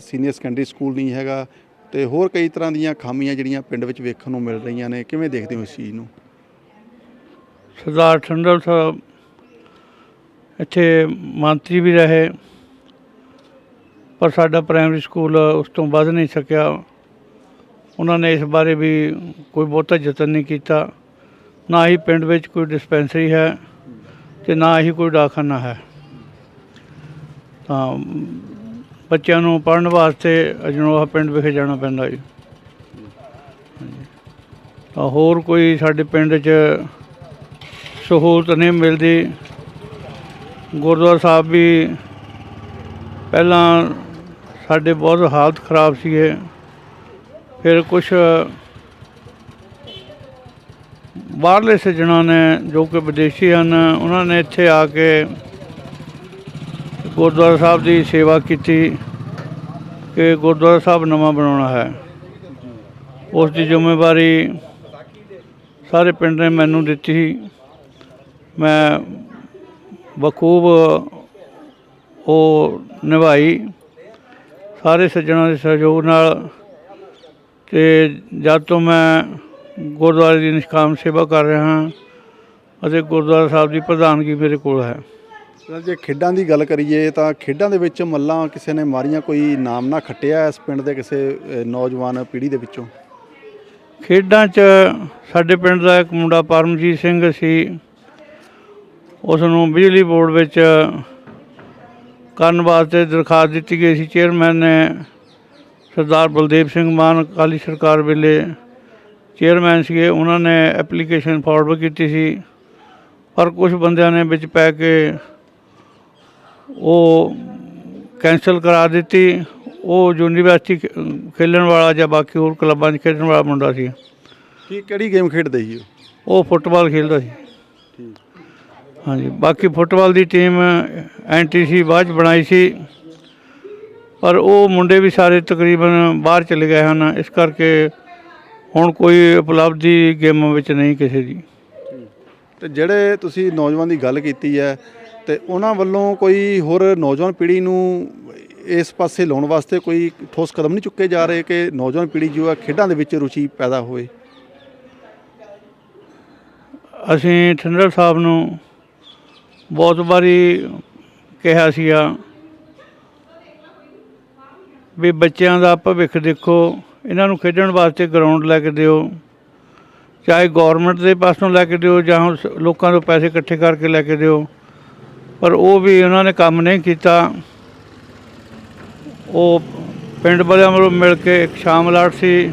ਸੀਨੀਅਰ ਸੈਕੰਡਰੀ ਸਕੂਲ ਨਹੀਂ ਹੈਗਾ ਤੇ ਹੋਰ ਕਈ ਤਰ੍ਹਾਂ ਦੀਆਂ ਖਾਮੀਆਂ ਜਿਹੜੀਆਂ ਪਿੰਡ ਵਿੱਚ ਵੇਖਣ ਨੂੰ ਮਿਲ ਰਹੀਆਂ ਨੇ। ਕਿਵੇਂ ਦੇਖਦੇ ਹੋ ਇਸ ਚੀਜ਼ ਨੂੰ? ਸਰਦਾਰ ਠੰਡਲ ਸਾਹਿਬ, ਇੱਥੇ ਮੰਤਰੀ ਵੀ ਰਹੇ। ਪਰ ਸਾਡਾ ਪ੍ਰਾਇਮਰੀ ਸਕੂਲ ਉਸ ਤੋਂ ਵੱਧ ਨਹੀਂ ਸਕਿਆ। ਉਹਨਾਂ ਨੇ ਇਸ ਬਾਰੇ ਵੀ ਕੋਈ ਬਹੁਤਾ ਯਤਨ ਨਹੀਂ ਕੀਤਾ। ਨਾ ਹੀ ਪਿੰਡ ਵਿੱਚ ਕੋਈ ਡਿਸਪੈਂਸਰੀ ਹੈ ਤੇ ਨਾ ਹੀ ਕੋਈ ਡਾਕਖਾਨਾ ਹੈ। ਤਾਂ ਬੱਚਿਆਂ ਨੂੰ ਪੜ੍ਹਨ ਵਾਸਤੇ ਅਜਨੋਹਾ ਪਿੰਡ ਵਿਖੇ ਜਾਣਾ ਪੈਂਦਾ ਜੀ। ਤਾਂ ਹੋਰ ਕੋਈ ਸਾਡੇ ਪਿੰਡ 'ਚ ਸਹੂਲਤ ਨਹੀਂ ਮਿਲਦੀ। ਗੁਰਦੁਆਰਾ ਸਾਹਿਬ ਵੀ ਪਹਿਲਾਂ ਸਾਡੇ ਬਹੁਤ ਹਾਲਤ ਖਰਾਬ ਸੀਗੇ। ਫਿਰ ਕੁਝ ਬਾਹਰਲੇ ਸੱਜਣਾਂ ਨੇ, ਜੋ ਕਿ ਵਿਦੇਸ਼ੀ ਹਨ, ਉਹਨਾਂ ਨੇ ਇੱਥੇ ਆ ਕੇ ਗੁਰਦੁਆਰਾ ਸਾਹਿਬ ਦੀ ਸੇਵਾ ਕੀਤੀ ਕਿ ਗੁਰਦੁਆਰਾ ਸਾਹਿਬ ਨਵਾਂ ਬਣਾਉਣਾ ਹੈ। ਉਸ ਦੀ ਜ਼ਿੰਮੇਵਾਰੀ ਸਾਰੇ ਪਿੰਡ ਨੇ ਮੈਨੂੰ ਦਿੱਤੀ। ਮੈਂ ਬਖੂਬ ਉਹ ਨਿਭਾਈ। ਸਾਰੇ ਸੱਜਣਾਂ ਦੇ ਸਹਿਯੋਗ ਨਾਲ ਤੇ ਜਦ ਤੋਂ ਮੈਂ ਗੁਰਦੁਆਰੇ ਦੀ ਨਿਸ਼ਕਾਮ ਸੇਵਾ ਕਰ ਰਿਹਾ ਹਾਂ ਅਤੇ ਗੁਰਦੁਆਰਾ ਸਾਹਿਬ ਦੀ ਪ੍ਰਧਾਨਗੀ ਮੇਰੇ ਕੋਲ ਹੈ। ਜੇ ਖੇਡਾਂ ਦੀ ਗੱਲ ਕਰੀਏ ਤਾਂ ਖੇਡਾਂ ਦੇ ਵਿੱਚ ਮੱਲਾਂ ਕਿਸੇ ਨੇ ਮਾਰੀਆਂ ਕੋਈ ਨਾਮ ਨਾ ਖੱਟਿਆ ਇਸ ਪਿੰਡ ਦੇ ਕਿਸੇ ਨੌਜਵਾਨ ਪੀੜ੍ਹੀ ਦੇ ਵਿੱਚੋਂ? ਖੇਡਾਂ 'ਚ ਸਾਡੇ ਪਿੰਡ ਦਾ ਇੱਕ ਮੁੰਡਾ ਪਰਮਜੀਤ ਸਿੰਘ ਸੀ। ਉਸ ਨੂੰ ਬਿਜਲੀ ਬੋਰਡ ਵਿੱਚ ਕਰਨ ਵਾਸਤੇ ਦਰਖਾਸਤ ਦਿੱਤੀ ਗਈ ਸੀ। ਚੇਅਰਮੈਨ ਨੇ ਸਰਦਾਰ ਬਲਦੇਵ ਸਿੰਘ ਮਾਨ ਅਕਾਲੀ ਸਰਕਾਰ ਵੇਲੇ ਚੇਅਰਮੈਨ ਸੀਗੇ। ਉਹਨਾਂ ਨੇ ਐਪਲੀਕੇਸ਼ਨ ਫਾਰਵਰਡ ਕੀਤੀ ਸੀ। ਪਰ ਕੁਝ ਬੰਦਿਆਂ ਨੇ ਵਿੱਚ ਪੈ ਕੇ ਉਹ ਕੈਂਸਲ ਕਰਾ ਦਿੱਤੀ। ਉਹ ਯੂਨੀਵਰਸਿਟੀ ਖੇਲਣ ਵਾਲਾ ਜਾਂ ਬਾਕੀ ਹੋਰ ਕਲੱਬਾਂ 'ਚ ਖੇਡਣ ਵਾਲਾ ਮੁੰਡਾ ਸੀ। ਕੀ ਕਿਹੜੀ ਗੇਮ ਖੇਡਦੇ ਸੀ ਉਹ? ਫੁੱਟਬਾਲ ਖੇਡਦਾ ਸੀ। ਹਾਂਜੀ ਬਾਕੀ ਫੁੱਟਬਾਲ ਦੀ ਟੀਮ ਐਨਟੀਸੀ ਬਾਅਦ 'ਚ ਬਣਾਈ ਸੀ। ਪਰ ਉਹ ਮੁੰਡੇ ਵੀ ਸਾਰੇ ਤਕਰੀਬਨ ਬਾਹਰ ਚਲੇ ਗਏ ਹਨ ਇਸ ਕਰਕੇ ਹੁਣ ਕੋਈ ਉਪਲਬਧੀ ਗੇਮਾਂ ਵਿੱਚ ਨਹੀਂ ਕਿਸੇ ਦੀ। ਤੇ ਜਿਹੜੇ ਤੁਸੀਂ ਨੌਜਵਾਨ ਦੀ ਗੱਲ ਕੀਤੀ ਹੈ ਤੇ ਉਹਨਾਂ ਵੱਲੋਂ ਕੋਈ ਹੋਰ ਨੌਜਵਾਨ ਪੀੜ੍ਹੀ ਨੂੰ ਇਸ ਪਾਸੇ ਲਾਉਣ ਵਾਸਤੇ ਕੋਈ ਠੋਸ ਕਦਮ ਨਹੀਂ ਚੁੱਕੇ ਜਾ ਰਹੇ ਕਿ ਨੌਜਵਾਨ ਪੀੜ੍ਹੀ ਜੋ ਹੈ ਖੇਡਾਂ ਦੇ ਵਿੱਚ ਰੁਚੀ ਪੈਦਾ ਹੋਵੇ? ਅਸੀਂ ਠੰਡਰ ਸਾਹਿਬ ਨੂੰ ਬਹੁਤ ਵਾਰੀ ਕਿਹਾ ਸੀਗਾ ਵੀ ਬੱਚਿਆਂ ਦਾ ਭਵਿੱਖ ਦੇਖੋ, ਇਹਨਾਂ ਨੂੰ ਖੇਡਣ ਵਾਸਤੇ ਗਰਾਊਂਡ ਲੈ ਕੇ ਦਿਓ, ਚਾਹੇ ਗਵਰਨਮੈਂਟ ਦੇ ਪਾਸੋਂ ਲੈ ਕੇ ਦਿਓ ਜਾਂ ਲੋਕਾਂ ਤੋਂ ਪੈਸੇ ਇਕੱਠੇ ਕਰਕੇ ਲੈ ਕੇ ਦਿਓ, ਪਰ ਉਹ ਵੀ ਉਹਨਾਂ ਨੇ ਕੰਮ ਨਹੀਂ ਕੀਤਾ। ਉਹ ਪਿੰਡ ਵਾਲਿਆਂ ਵੱਲੋਂ ਮਿਲ ਕੇ ਇੱਕ ਸ਼ਾਮ ਲਾਟ ਸੀ,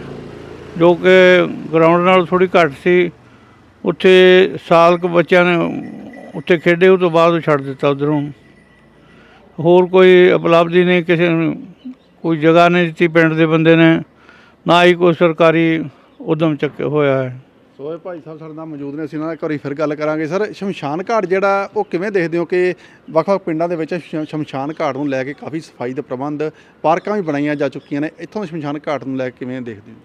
ਜੋ ਕਿ ਗਰਾਊਂਡ ਨਾਲ ਥੋੜੀ ਘੱਟ ਸੀ। ਉੱਥੇ ਸਾਲ ਕੁ ਬੱਚਿਆਂ ਨੇ ਉੱਥੇ ਖੇਡੇ, ਉਹ ਤੋਂ ਬਾਅਦ ਛੱਡ ਦਿੱਤਾ ਉਧਰੋਂ। ਹੋਰ ਕੋਈ ਉਪਲਬਧੀ ਨਹੀਂ, ਕਿਸੇ ਨੂੰ ਕੋਈ ਜਗ੍ਹਾ ਨਹੀਂ ਦਿੱਤੀ ਪਿੰਡ ਦੇ ਬੰਦੇ ਨੇ, ਨਾ ਹੀ ਕੋਈ ਸਰਕਾਰੀ ਉਦਮ ਚੱਕ ਹੋਇਆ ਹੈ। ਸੋ ਇਹ ਭਾਈ ਸਾਹਿਬ ਸਾਡੇ ਨਾਲ ਮੌਜੂਦ ਨੇ, ਅਸੀਂ ਉਹਨਾਂ ਨਾਲ ਇੱਕ ਵਾਰੀ ਫਿਰ ਗੱਲ ਕਰਾਂਗੇ। ਸਰ, ਸ਼ਮਸ਼ਾਨ ਘਾਟ ਜਿਹੜਾ, ਉਹ ਕਿਵੇਂ ਦੇਖਦੇ ਹੋ ਕਿ ਵੱਖ-ਵੱਖ ਪਿੰਡਾਂ ਦੇ ਵਿੱਚ ਸ਼ਮ, ਸ਼ਮਸ਼ਾਨ ਘਾਟ ਨੂੰ ਲੈ ਕੇ ਕਾਫੀ ਸਫ਼ਾਈ ਦੇ ਪ੍ਰਬੰਧ ਪਾਰਕਾਂ ਵੀ ਬਣਾਈਆਂ ਜਾ ਚੁੱਕੀਆਂ ਨੇ, ਇੱਥੋਂ ਦੇ ਸ਼ਮਸ਼ਾਨ ਘਾਟ ਨੂੰ ਲੈ ਕੇ ਕਿਵੇਂ ਦੇਖਦੇ ਹੋ?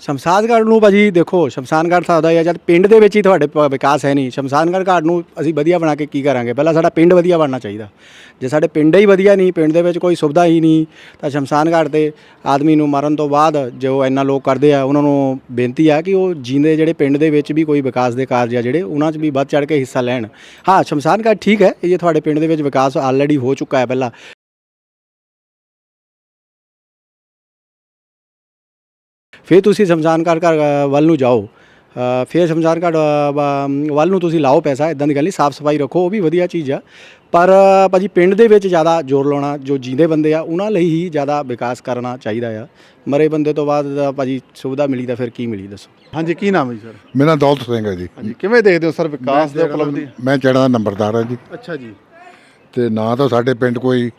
ਸ਼ਮਸ਼ਾਨਗੜ੍ਹ ਘਾਟ ਨੂੰ ਭਾਜੀ ਦੇਖੋ ਸ਼ਮਸ਼ਾਨ ਘਾਟ ਸਾਡਾ ਹੈ ਜਦ ਪਿੰਡ ਦੇ ਵਿੱਚ ਹੀ ਤੁਹਾਡੇ ਪ- ਵਿਕਾਸ ਹੈ ਨਹੀਂ, ਸ਼ਮਸ਼ਾਨਗੜ੍ਹ ਘਾਟ ਨੂੰ ਅਸੀਂ ਵਧੀਆ ਬਣਾ ਕੇ ਕੀ ਕਰਾਂਗੇ? ਪਹਿਲਾਂ ਸਾਡਾ ਪਿੰਡ ਵਧੀਆ ਬਣਨਾ ਚਾਹੀਦਾ। ਜੇ ਸਾਡੇ ਪਿੰਡ ਹੀ ਵਧੀਆ ਨਹੀਂ, ਪਿੰਡ ਦੇ ਵਿੱਚ ਕੋਈ ਸੁਵਿਧਾ ਹੀ ਨਹੀਂ, ਤਾਂ ਸ਼ਮਸ਼ਾਨ ਘਾਟ ਤੇ ਆਦਮੀ ਨੂੰ ਮਰਨ ਤੋਂ ਬਾਅਦ ਜੋ ਇੰਨਾ ਲੋਕ ਕਰਦੇ ਆ, ਉਹਨਾਂ ਨੂੰ ਬੇਨਤੀ ਆ ਕਿ ਉਹ ਜੀਂਦੇ ਜਿਹੜੇ ਪਿੰਡ ਦੇ ਵਿੱਚ ਵੀ ਕੋਈ ਵਿਕਾਸ ਦੇ ਕਾਰਜ ਆ, ਜਿਹੜੇ ਉਹਨਾਂ 'ਚ ਵੀ ਵੱਧ ਚੜ ਕੇ ਹਿੱਸਾ ਲੈਣ। ਹਾਂ ਸ਼ਮਸ਼ਾਨ ਠੀਕ ਹੈ, ਇਹ ਤੁਹਾਡੇ ਪਿੰਡ ਦੇ ਵਿੱਚ ਵਿਕਾਸ ਆਲਰੇਡੀ ਹੋ ਚੁੱਕਾ ਹੈ ਪਹਿਲਾਂ ਫਿਰ ਤੁਸੀਂ ਸ਼ਮਸ਼ਾਨ ਘਾਟ ਘਰ ਵੱਲ ਨੂੰ ਜਾਓ। ਫਿਰ ਸ਼ਮਸ਼ਾਨ ਘਾਟ ਵੱਲ ਨੂੰ ਤੁਸੀਂ ਲਾਓ ਪੈਸਾ ਇਦਾਂ ਦੀ ਗੱਲ ਨਹੀਂ ਸਾਫ਼ ਸਫ਼ਾਈ ਰੱਖੋ ਉਹ ਵੀ ਵਧੀਆ ਚੀਜ਼ ਆ। ਪਰ ਭਾਜੀ ਪਿੰਡ ਦੇ ਵਿੱਚ ਜ਼ਿਆਦਾ ਜ਼ੋਰ ਲਾਉਣਾ ਜੋ ਜੀਂਦੇ ਬੰਦੇ ਆ ਉਹਨਾਂ ਲਈ ਹੀ ਜ਼ਿਆਦਾ ਵਿਕਾਸ ਕਰਨਾ ਚਾਹੀਦਾ ਆ। ਮਰੇ ਬੰਦੇ ਤੋਂ ਬਾਅਦ ਭਾਜੀ ਸੁਵਿਧਾ ਮਿਲੀ ਤਾਂ ਫਿਰ ਕੀ ਮਿਲੀ ਦੱਸੋ? ਹਾਂਜੀ ਕੀ ਨਾਮ ਹੈ ਜੀ ਸਰ? ਮੇਰਾ ਨਾਂ ਦੌਲਤ ਸਿੰਘ ਹੈ ਜੀ। ਹਾਂਜੀ ਕਿਵੇਂ ਦੇਖਦੇ ਹੋ ਸਰ ਵਿਕਾਸ ਦੇ ਉਪਲਬਧੀ? ਮੈਂ ਚੜਾ ਦਾ ਨੰਬਰਦਾਰ ਹਾਂ ਜੀ। ਅੱਛਾ ਜੀ। ਤੇ ਨਾ ਤਾਂ ਸਾਡੇ ਪਿੰਡ ਕੋਈ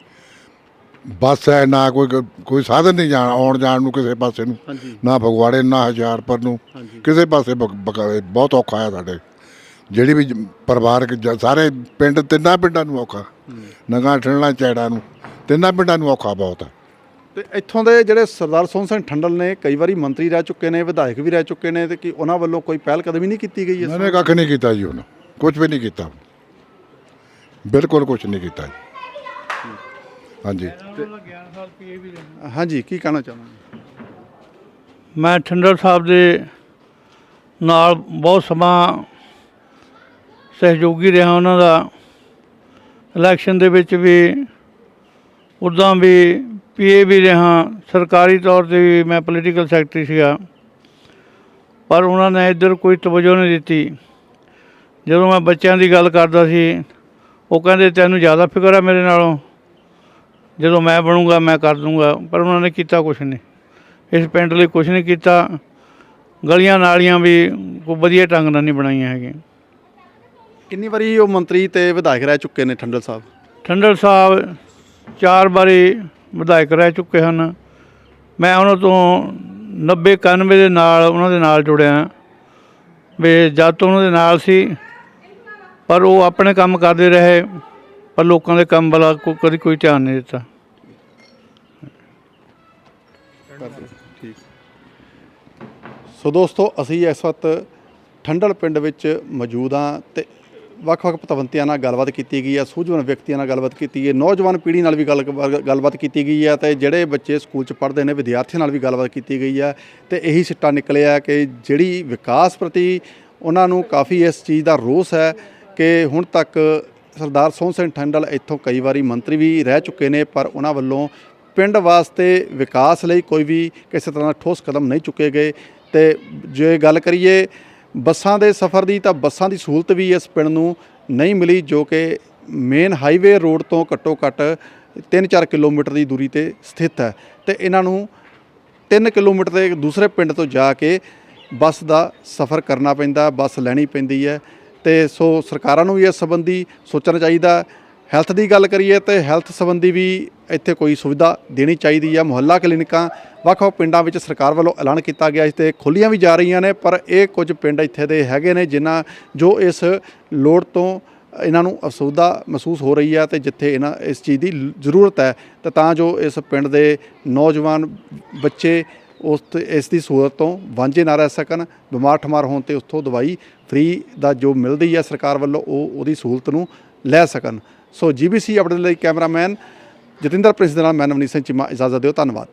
ਬੱਸ ਹੈ ਨਾ ਕੋਈ ਕੋਈ ਸਾਧਨ ਨਹੀਂ ਜਾਣ ਆਉਣ ਜਾਣ ਨੂੰ ਕਿਸੇ ਪਾਸੇ ਨੂੰ। ਨਾ ਫਗਵਾੜੇ ਨੂੰ, ਨਾ ਹਜ਼ਾਰਪੁਰ ਨੂੰ। ਕਿਸੇ ਪਾਸੇ ਬਹੁਤ ਔਖਾ ਹੈ ਸਾਡੇ। ਜਿਹੜੀ ਵੀ ਪਰਿਵਾਰਕ ਸਾਰੇ ਪਿੰਡ ਤਿੰਨਾਂ ਪਿੰਡਾਂ ਨੂੰ ਔਖਾ। ਨਗਾ ਠੰਡਲਾ ਚੈੜਾ ਨੂੰ। ਤਿੰਨਾਂ ਪਿੰਡਾਂ ਨੂੰ ਔਖਾ ਬਹੁਤ ਹੈ। ਤੇ ਇੱਥੋਂ ਦੇ ਜਿਹੜੇ ਸਰਦਾਰ ਸੋਹਣ ਸਿੰਘ ਠੰਡਲ ਨੇ ਕਈ ਵਾਰੀ ਮੰਤਰੀ ਰਹਿ ਚੁੱਕੇ ਨੇ ਵਿਧਾਇਕ ਵੀ ਰਹਿ ਚੁੱਕੇ ਨੇ ਤੇ ਕਿ ਉਹਨਾਂ ਵੱਲੋਂ ਕੋਈ ਪਹਿਲ ਕਦਮ ਨਹੀਂ ਕੀਤੀ ਗਈ ਇਸ ਮੈਨੇ ਕੱਖ ਨਹੀਂ ਕੀਤਾ ਜੀ ਉਹਨੂੰ। ਕੁਝ ਵੀ ਨਹੀਂ ਕੀਤਾ। ਬਿਲਕੁਲ ਕੁਝ ਨਹੀਂ ਕੀਤਾ ਜੀ। ਹਾਂਜੀ। ਹਾਂਜੀ ਕੀ ਕਹਿਣਾ ਚਾਹੁੰਦੇ ਮੈਂ ਠੰਡਰ ਸਾਹਿਬ ਦੇ ਨਾਲ ਬਹੁਤ ਸਮਾਂ ਸਹਿਯੋਗੀ ਰਿਹਾ ਉਹਨਾਂ ਦਾ। ਇਲੈਕਸ਼ਨ ਦੇ ਵਿੱਚ ਵੀ ਉੱਦਾਂ ਵੀ ਪੀਏ ਵੀ ਰਿਹਾ। ਸਰਕਾਰੀ ਤੌਰ ਤੇ ਵੀ ਮੈਂ ਪੋਲੀਟੀਕਲ ਸੈਕਟਰੀ ਸੀਗਾ। ਪਰ ਉਹਨਾਂ ਨੇ ਇੱਧਰ ਕੋਈ ਤਵੱਜੋ ਨਹੀਂ ਦਿੱਤੀ। ਜਦੋਂ ਮੈਂ ਬੱਚਿਆਂ ਦੀ ਗੱਲ ਕਰਦਾ ਸੀ ਉਹ ਕਹਿੰਦੇ ਤੈਨੂੰ ਜ਼ਿਆਦਾ ਫਿਕਰ ਹੈ ਮੇਰੇ ਨਾਲੋਂ? ਜਦੋਂ ਮੈਂ ਬਣੂੰਗਾ ਮੈਂ ਕਰ ਦੂੰਗਾ ਪਰ ਉਹਨਾਂ ਨੇ ਕੀਤਾ ਕੁਛ ਨਹੀਂ। ਇਸ ਪਿੰਡ ਲਈ ਕੁਛ ਨਹੀਂ ਕੀਤਾ। ਗਲੀਆਂ ਨਾਲੀਆਂ ਵੀ ਕੋਈ ਵਧੀਆ ਢੰਗ ਨਾਲ ਨਹੀਂ ਬਣਾਈਆਂ ਹੈਗੀਆਂ। ਕਿੰਨੀ ਵਾਰੀ ਉਹ ਮੰਤਰੀ ਤੇ ਵਿਧਾਇਕ ਰਹਿ ਚੁੱਕੇ ਨੇ ਠੰਡਲ ਸਾਹਿਬ? ਠੰਡਲ ਸਾਹਿਬ ਚਾਰ ਵਾਰੀ ਵਿਧਾਇਕ ਰਹਿ ਚੁੱਕੇ ਹਨ। ਮੈਂ ਉਹਨਾਂ ਤੋਂ 90 91 ਦੇ ਨਾਲ ਉਹਨਾਂ ਦੇ ਨਾਲ ਜੁੜਿਆ। ਵੀ ਜਦ ਤੋਂ ਉਹਨਾਂ ਦੇ ਨਾਲ ਸੀ ਪਰ ਉਹ ਆਪਣੇ ਕੰਮ ਕਰਦੇ ਰਹੇ। ਪਰ ਲੋਕਾਂ ਦੇ ਕੰਮ ਵਾਲਾ ਕੋ- ਕਦੀ ਕੋਈ ਧਿਆਨ ਨਹੀਂ ਦਿੱਤਾ। ਠੀਕ ਸੋ ਦੋਸਤੋ, ਅਸੀਂ ਇਸ ਵਕਤ ਠੰਡਲ ਪਿੰਡ ਵਿੱਚ ਮੌਜੂਦ ਹਾਂ ਤੇ ਵੱਖ-ਵੱਖ ਪਤਵੰਤਿਆਂ ਨਾਲ ਗੱਲਬਾਤ ਕੀਤੀ ਗਈ ਹੈ, ਸੂਝਵਾਨ ਵਿਅਕਤੀਆਂ ਨਾਲ ਗੱਲਬਾਤ ਕੀਤੀ ਗਈ ਹੈ, ਨੌਜਵਾਨ ਪੀੜ੍ਹੀ ਨਾਲ ਵੀ ਗੱਲ ਗੱਲਬਾਤ ਕੀਤੀ ਗਈ ਹੈ ਤੇ ਜਿਹੜੇ ਬੱਚੇ ਸਕੂਲ 'ਚ ਪੜ੍ਹਦੇ ਨੇ, ਵਿਦਿਆਰਥੀਆਂ ਨਾਲ ਵੀ ਗੱਲਬਾਤ ਕੀਤੀ ਗਈ ਹੈ ਤੇ ਇਹੀ ਸਿੱਟਾ ਨਿਕਲਿਆ ਕਿ ਜਿਹੜੀ ਵਿਕਾਸ ਪ੍ਰਤੀ ਉਹਨਾਂ ਨੂੰ ਕਾਫੀ ਇਸ ਚੀਜ਼ ਦਾ ਰੋਸ ਹੈ ਕਿ ਹੁਣ ਤੱਕ ਸਰਦਾਰ ਸੋਹਣ ਸਿੰਘ ਠੰਡਲ ਇੱਥੋਂ ਕਈ ਵਾਰੀ ਮੰਤਰੀ ਵੀ ਰਹਿ ਚੁੱਕੇ ਨੇ, ਪਰ ਉਹਨਾਂ ਵੱਲੋਂ ਪਿੰਡ ਵਾਸਤੇ ਵਿਕਾਸ ਲਈ ਕੋਈ ਵੀ ਕਿਸੇ ਤਰ੍ਹਾਂ ਦਾ ਠੋਸ ਕਦਮ ਨਹੀਂ ਚੁੱਕੇ ਗਏ। ਤੇ ਜੇ ਗੱਲ ਕਰੀਏ ਬੱਸਾਂ ਦੇ ਸਫ਼ਰ ਦੀ, ਤਾਂ ਬੱਸਾਂ ਦੀ ਸਹੂਲਤ ਵੀ ਇਸ ਪਿੰਡ ਨੂੰ ਨਹੀਂ ਮਿਲੀ, ਜੋ ਕਿ ਮੇਨ ਹਾਈਵੇ ਰੋਡ ਤੋਂ ਘੱਟੋ ਘੱਟ 3-4 ਕਿਲੋਮੀਟਰ ਦੀ ਦੂਰੀ ਤੇ ਸਥਿਤ ਹੈ। ਤੇ ਇਹਨਾਂ ਨੂੰ 3 ਕਿਲੋਮੀਟਰ ਦੇ ਦੂਸਰੇ ਪਿੰਡ ਤੋਂ ਜਾ ਕੇ ਬੱਸ ਦਾ ਸਫ਼ਰ ਕਰਨਾ ਪੈਂਦਾ, ਬੱਸ ਲੈਣੀ ਪੈਂਦੀ ਹੈ। ਤੇ ਸੋ ਸਰਕਾਰਾਂ ਨੂੰ ਵੀ ਇਸ ਸੰਬੰਧੀ ਸੋਚਣਾ ਚਾਹੀਦਾ। ਹੈਲਥ ਦੀ ਗੱਲ ਕਰੀਏ ਤੇ ਹੈਲਥ ਸੰਬੰਧੀ ਵੀ ਇੱਥੇ ਕੋਈ ਸੁਵਿਧਾ ਦੇਣੀ ਚਾਹੀਦੀ ਹੈ ਮੁਹੱਲਾ ਕਲੀਨਿਕਾਂ, ਵੱਖ-ਵੱਖ ਪਿੰਡਾਂ ਵਿੱਚ ਸਰਕਾਰ ਵੱਲੋਂ ਐਲਾਨ ਕੀਤਾ ਗਿਆ। ਸੀ ਤੇ ਖੋਲੀਆਂ ਵੀ ਜਾ ਰਹੀਆਂ ਨੇ, ਪਰ ਇਹ ਕੁਝ ਪਿੰਡ ਇੱਥੇ ਦੇ ਹੈਗੇ ਨੇ ਜਿਨ੍ਹਾਂ ਜੋ ਇਸ ਲੋੜ ਤੋਂ ਇਹਨਾਂ ਨੂੰ ਅਸੁਵਿਧਾ ਮਹਿਸੂਸ ਹੋ ਰਹੀ ਹੈ ਤੇ ਜਿੱਥੇ ਇਹਨਾਂ ਇਸ ਚੀਜ਼ ਦੀ ਜ਼ਰੂਰਤ ਹੈ, ਤਾਂ ਤਾਂ ਜੋ ਇਸ ਪਿੰਡ ਦੇ ਨੌਜਵਾਨ ਬੱਚੇ ਉਸ ਇਸ ਦੀ ਸਹੂਲਤ ਤੋਂ ਵਾਂਝੇ ਨਾ ਰਹਿ ਸਕਣ, ਬਿਮਾਰ ਠਮਾਰ ਹੋਣ ਤੇ ਉੱਥੋਂ ਦਵਾਈ ਫ੍ਰੀ ਦਾ ਜੋ ਮਿਲਦੀ ਹੈ ਸਰਕਾਰ ਵੱਲੋਂ, ਉਹ ਉਹਦੀ ਸਹੂਲਤ ਨੂੰ ਲੈ ਸਕਣ। ਸੋ ਜੀਬੀਸੀ ਅਪਡੇਟ ਲਈ ਕੈਮਰਾਮੈਨ ਜਤਿੰਦਰ ਪ੍ਰਿੰਸ ਦੇ ਨਾਲ ਮੈਂ ਨਵਨੀਤ ਸਿੰਘ ਚੀਮਾ, ਇਜਾਜ਼ਤ ਦਿਓ, ਧੰਨਵਾਦ।